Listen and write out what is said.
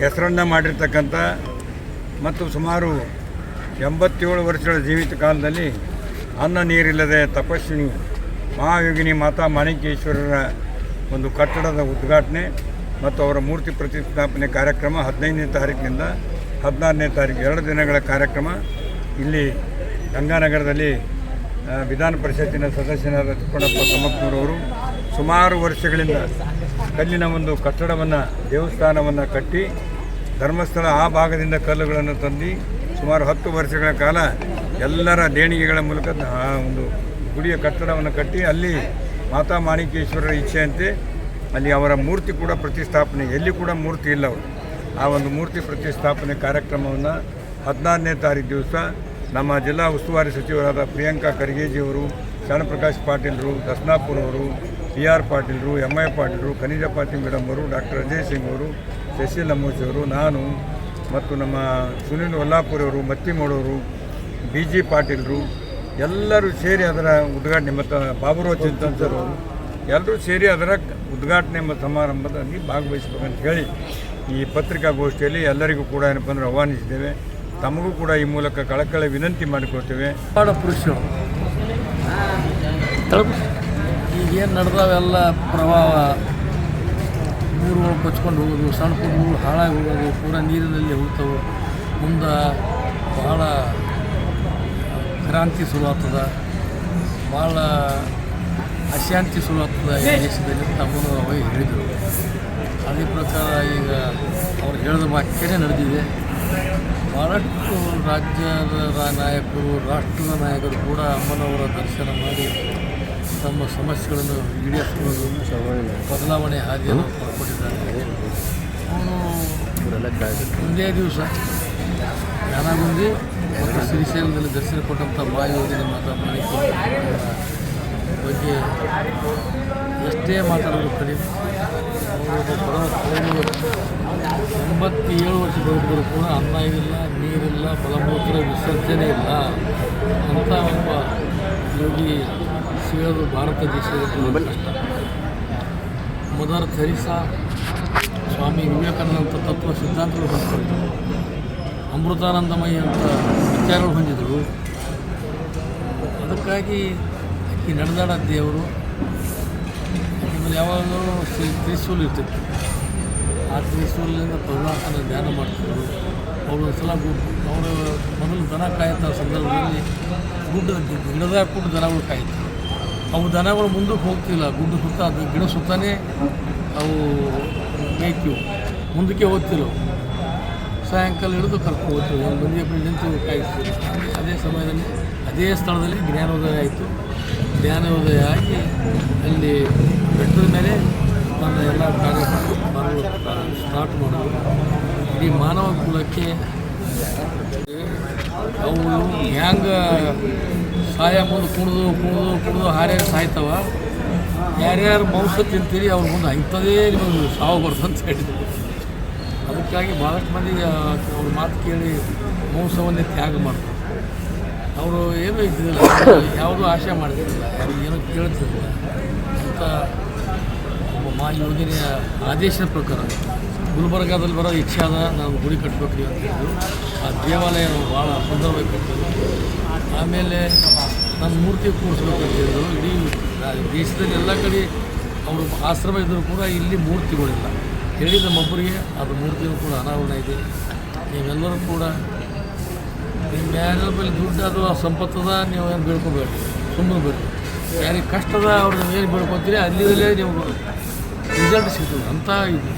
ಹೆಸರನ್ನು ಮಾಡಿರ್ತಕ್ಕಂಥ ಮತ್ತು ಸುಮಾರು ಎಂಬತ್ತೇಳು ವರ್ಷಗಳ ಜೀವಿತ ಕಾಲದಲ್ಲಿ ಅನ್ನ ನೀರಿಲ್ಲದೆ ತಪಸ್ವಿನಿ ಮಹಾಯೋಗಿನಿ ಮಾತಾ ಮಾಣಿಕೇಶ್ವರರ ಒಂದು ಕಟ್ಟಡದ ಉದ್ಘಾಟನೆ ಮತ್ತು ಅವರ ಮೂರ್ತಿ ಪ್ರತಿಷ್ಠಾಪನೆ ಕಾರ್ಯಕ್ರಮ ಹದಿನೈದನೇ ತಾರೀಕಿನಿಂದ ಹದಿನಾರನೇ ತಾರೀಕು, ಎರಡು ದಿನಗಳ ಕಾರ್ಯಕ್ರಮ. ಇಲ್ಲಿ ಗಂಗಾನಗರದಲ್ಲಿ ವಿಧಾನ ಪರಿಷತ್ತಿನ ಸದಸ್ಯನಾದ ತಿಪ್ಪಣ್ಣಪ್ಪ ಸಮಕ್ಕನೂರವರು ಸುಮಾರು ವರ್ಷಗಳಿಂದ ಕಲ್ಲಿನ ಒಂದು ಕಟ್ಟಡವನ್ನು, ದೇವಸ್ಥಾನವನ್ನು ಕಟ್ಟಿ ಧರ್ಮಸ್ಥಳ ಆ ಭಾಗದಿಂದ ಕಲ್ಲುಗಳನ್ನು ತಂದು ಸುಮಾರು ಹತ್ತು ವರ್ಷಗಳ ಕಾಲ ಎಲ್ಲರ ದೇಣಿಗೆಗಳ ಮೂಲಕ ಆ ಒಂದು ಗುಡಿಯ ಕಟ್ಟಡವನ್ನು ಕಟ್ಟಿ ಅಲ್ಲಿ ಮಾತಾ ಮಾಣಿಕೇಶ್ವರರ ಇಚ್ಛೆಯಂತೆ ಅಲ್ಲಿ ಅವರ ಮೂರ್ತಿ ಕೂಡ ಪ್ರತಿಷ್ಠಾಪನೆ, ಎಲ್ಲಿ ಕೂಡ ಮೂರ್ತಿ ಇಲ್ಲ ಅವರು. ಆ ಒಂದು ಮೂರ್ತಿ ಪ್ರತಿಷ್ಠಾಪನೆ ಕಾರ್ಯಕ್ರಮವನ್ನು ಹದಿನಾರನೇ ತಾರೀಕು ದಿವಸ ನಮ್ಮ ಜಿಲ್ಲಾ ಉಸ್ತುವಾರಿ ಸಚಿವರಾದ ಪ್ರಿಯಾಂಕಾ ಖರ್ಗೆಜಿಯವರು ಶರಣಪ್ರಕಾಶ್ ಪಾಟೀಲರು, ದಸ್ನಾಪುರ್ ಪಿ ಆರ್ ಪಾಟೀಲ್ರು ಎಂ ಐ ಪಾಟೀಲ್ರು ಖನಿಜ ಪಾಟೀಲ್ ಮೇಡಮ್ ಅವರು ಡಾಕ್ಟರ್ ಅಜಯ್ ಸಿಂಗ್ ಅವರು ಶಶಿಲ್ ನಮೋಶ್ ಅವರು ನಾನು ಮತ್ತು ನಮ್ಮ ಸುನೀಲ್ ವಲ್ಲಾಪುರ್ ಅವರು ಮತ್ತಿಮೋಡವರು ಬಿ ಜಿ ಪಾಟೀಲ್ರು ಎಲ್ಲರೂ ಸೇರಿ ಅದರ ಉದ್ಘಾಟನೆ ಮತ್ತು ಬಾಬುರಾವ್ ಚಿಂತನ್ ಸರ್ ಅವರು ಎಲ್ಲರೂ ಸೇರಿ ಅದರ ಉದ್ಘಾಟನೆ ಮತ್ತು ಸಮಾರಂಭದಲ್ಲಿ ಭಾಗವಹಿಸಬೇಕಂತ ಹೇಳಿ ಈ ಪತ್ರಿಕಾಗೋಷ್ಠಿಯಲ್ಲಿ ಎಲ್ಲರಿಗೂ ಕೂಡ ಏನಪ್ಪ ಅಂದರೆ ಆಹ್ವಾನಿಸಿದ್ದೇವೆ. ತಮಗೂ ಕೂಡ ಈ ಮೂಲಕ ಕಳಕಳ ವಿನಂತಿ ಮಾಡಿಕೊಳ್ತೇವೆ. ಮಾಡ ಪುರುಷರು. ಈಗೇನು ನಡೆದವೆಲ್ಲ ಪ್ರಭಾವ ಊರುಗಳು ಕೊಚ್ಕೊಂಡು ಹೋಗೋದು, ಸಣ್ಣ ಪುಟ್ಟ ಊರು ಹಾಳಾಗಿ ಹೋಗೋದು, ಪೂರ ನೀರಿನಲ್ಲಿ ಹೋಗ್ತವೆ ಮುಂದೆ ಭಾಳ ಕ್ರಾಂತಿ ಶುರು ಆಗ್ತದ ಭಾಳ ಅಶಾಂತಿ ಶುರು ಆಗ್ತದ ಈ ದೇಶದಲ್ಲಿ ತಮ್ಮನ್ನು ಅವಾಗ ಹೇಳಿದರು. ಅದೇ ಪ್ರಕಾರ ಈಗ ಅವ್ರು ಹೇಳಿದ ವಾಕ್ಯನೇ ನಡೆದಿದೆ. ಭಾಳಷ್ಟು ರಾಜ್ಯದ ನಾಯಕರು, ರಾಷ್ಟ್ರದ ನಾಯಕರು ಕೂಡ ಅಮ್ಮನವರ ದರ್ಶನ ಮಾಡಿ ತಮ್ಮ ಸಮಸ್ಯೆಗಳನ್ನು ಈಡೇರಿಸಿಕೊಂಡು ಬದಲಾವಣೆ ಹಾದಿಯನ್ನು ಕೊಟ್ಟಿದ್ದಾರೆ. ಅವನು ಒಂದೇ ದಿವಸ ಜ್ಞಾನಗುಂದಿ ಮತ್ತು ಶ್ರೀಶೈಲದಲ್ಲಿ ದರ್ಶನ ಕೊಟ್ಟಂಥ ಮಾಯೋಗಿನ ಮಾತಾ ಬಗ್ಗೆ ಎಷ್ಟೇ ಮಾತಾಡೋದು ಕಡಿಮೆ ಎಂಬತ್ತೇಳು ವರ್ಷ ಬದುಕಿದ್ರು ಕೂಡ ಅನ್ನ ಇಲ್ಲ ನೀರಿಲ್ಲ ಬಲಮೂತ್ರ ವಿಸರ್ಜನೆ ಇಲ್ಲ ಅಂತ ಒಬ್ಬ ಯೋಗಿ ಸಿಗೋದು ಭಾರತ ದೇಶದಲ್ಲಿ ಕಷ್ಟ ಮದರ್ ಥೆರಿಸಾ ಸ್ವಾಮಿ ವಿವೇಕಾನಂದ ತತ್ವ ಸಿದ್ಧಾಂತಗಳು ಹೊಂದ್ಕೊಂಡು ಅಮೃತಾನಂದಮಯಿ ಅಂತ ವಿಚಾರಗಳು ಹೊಂದಿದ್ರು ಅದಕ್ಕಾಗಿ ಈ ನಡೆದಾಡ ದೇವರು ಯಾವಾಗಲೂ ಶ್ರೀ ತ್ರಿಶೂಲ್ ಇರ್ತಿತ್ತು ಆ ತ್ರಿಶೂಲಿನಿಂದ ಪರಮಾತ್ಮನ ಧ್ಯಾನ ಮಾಡ್ತಿದ್ರು ಅವರು ಸಲ ಅವರು ಮೊದಲು ದನ ಕಾಯುತ್ತ ಸಂದರ್ಭದಲ್ಲಿ ಗುಡ್ಡದ ಗಿಡದ ಕೂಡ ದನಗಳು ಕಾಯ್ತು ಅವು ದನಗಳು ಮುಂದಕ್ಕೆ ಹೋಗ್ತಿಲ್ಲ. ಗುಡ್ಡ ಸುತ್ತ ಅದು ಗಿಡ ಸುತ್ತಾನೇ ಅವು ಮೇಕಿವು ಮುಂದಕ್ಕೆ ಹೋಗ್ತಿಲ್ಲ ಸಾಯಂಕಾಲ ಹಿಡಿದು ಕರ್ಕೊ ಹೋಗ್ತೀವಿ. ಒಂದು ಒಬ್ಬರು ನಿಂತು ಕಾಯಿಸ್ತೀವಿ. ಅದೇ ಸಮಯದಲ್ಲಿ, ಅದೇ ಸ್ಥಳದಲ್ಲಿ ಜ್ಞಾನೋದಯ ಆಯಿತು. ಜ್ಞಾನೋದಯ ಆಗಿ ಅಲ್ಲಿ ಬೆಟ್ಟದ ಮೇಲೆ ನನ್ನ ಎಲ್ಲ ಕಾರ್ಯಕ್ರಮಗಳು ಸ್ಟಾರ್ಟ್ ಮಾಡೋದು ಇಡೀ ಮಾನವ ಕುಲಕ್ಕೆ ಅವು ಹೆಂಗೆ ಸಾಯ ಮುಂದೆ ಕುಣಿದು ಕುಣಿದು ಕುಣಿದು ಹಾರ್ಯಾರು ಸಾಯ್ತವ. ಯಾರ್ಯಾರು ಮಾಂಸ ತಿಂತೀರಿ ಅವ್ರ ಮುಂದೆ ಇಂಥದೇ ನಿಮಗೆ ಸಾವು ಬರ್ತದೆ ಅಂತ ಹೇಳಿದ್ರು. ಅದಕ್ಕಾಗಿ ಭಾಳಷ್ಟು ಮಂದಿ ಅವ್ರ ಮಾತು ಕೇಳಿ ಮಾಂಸವನ್ನೇ ತ್ಯಾಗ ಮಾಡ್ತಾರೆ. ಅವರು ಏನೂ ಇದ್ದಿಲ್ಲ ಯಾವುದೂ ಆಶೆ ಮಾಡ್ತಿರಲಿಲ್ಲ ಯಾರಿಗೇನೂ ಏನೂ ಕೇಳ್ತಿರಲಿಲ್ಲ ಅಂತ ಮಾ ಯೋಜನೆಯ ಆದೇಶದ ಪ್ರಕಾರ ಗುಲ್ಬರ್ಗಾದಲ್ಲಿ ಬರೋ ಇಚ್ಛಾದ ನಾವು ಗುಡಿ ಕಟ್ಟಬೇಕು ಅಂತ ಹೇಳಿದ್ರು. ಆ ದೇವಾಲಯ ಭಾಳ ಸುಂದರವಾಗಿ ಕಟ್ಟಿದ್ರು ಆಮೇಲೆ ನಮ್ಮ ಮೂರ್ತಿ ಕೂರಿಸ್ಬೇಕು ಅಂತ ಹೇಳಿದ್ರು. ಇಡೀ ದೇಶದಲ್ಲಿ ಎಲ್ಲ ಕಡೆ ಅವರು ಆಶ್ರಮ ಇದ್ದರೂ ಕೂಡ ಇಲ್ಲಿ ಮೂರ್ತಿಗಳಿಲ್ಲ. ಹೇಳಿದ ನಮ್ಮೊಬ್ಬರಿಗೆ ಅದು ಮೂರ್ತಿಯೂ ಕೂಡ ಅನಾವರಣ ಇದೆ. ನೀವೆಲ್ಲರೂ ಕೂಡ ನಿಮ್ಮ ಯಾರ ಮೇಲೆ ದುಡ್ಡು ಅದು ಸಂಪತ್ತದ ನೀವು ಏನು ಬೀಳ್ಕೊಬೇಡಿ ಸುಮ್ಮನೆ ಬೇಡಿ ಯಾರಿಗೆ ಕಷ್ಟದ ಅವ್ರನ್ನ ಏನು ಬೀಳ್ಕೊತೀರಿ ಅಲ್ಲಿ ನೀವು ರಿಸಲ್ಟ್ ಸಿಗ್ತದೆ ಅಂತ ಇದು